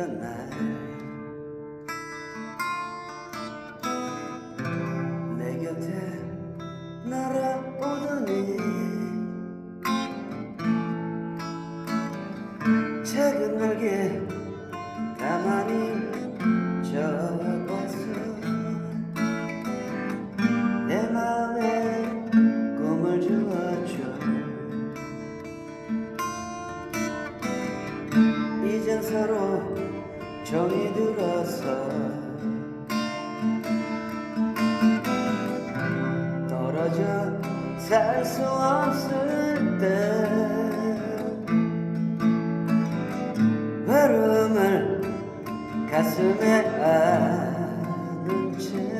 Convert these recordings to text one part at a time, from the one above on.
있던 날내 곁에 날아오더니 작은 날개 가만히 접었어. 내 마음에 꿈을 주었죠. 이젠 서로 정이 들어서 떨어져 살 수 없을 때 외로움을 가슴에 안은 채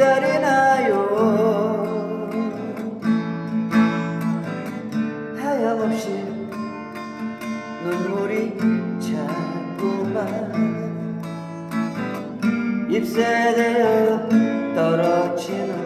기다리나요? 하염없이 눈물이 자꾸만 잎새 되어 떨어지는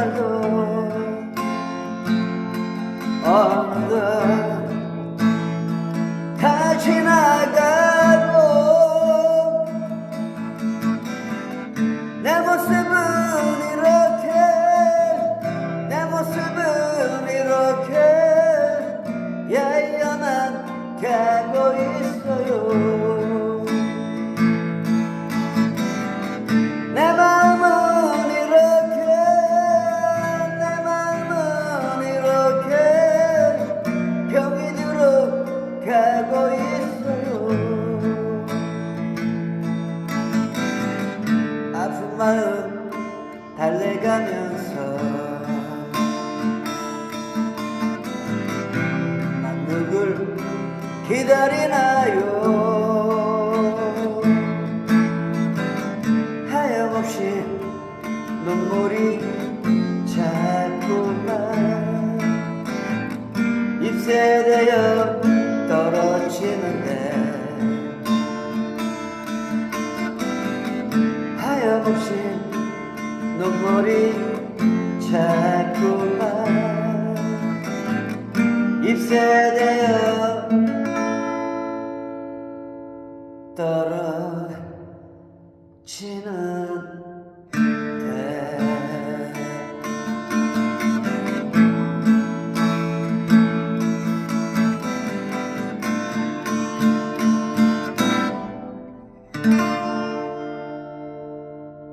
날도 어느덧 다 지나가 마음 달래가면서 난 누굴 기다리나요? 하염없이 눈물이 자꾸만 잎새 되어 떨어지는데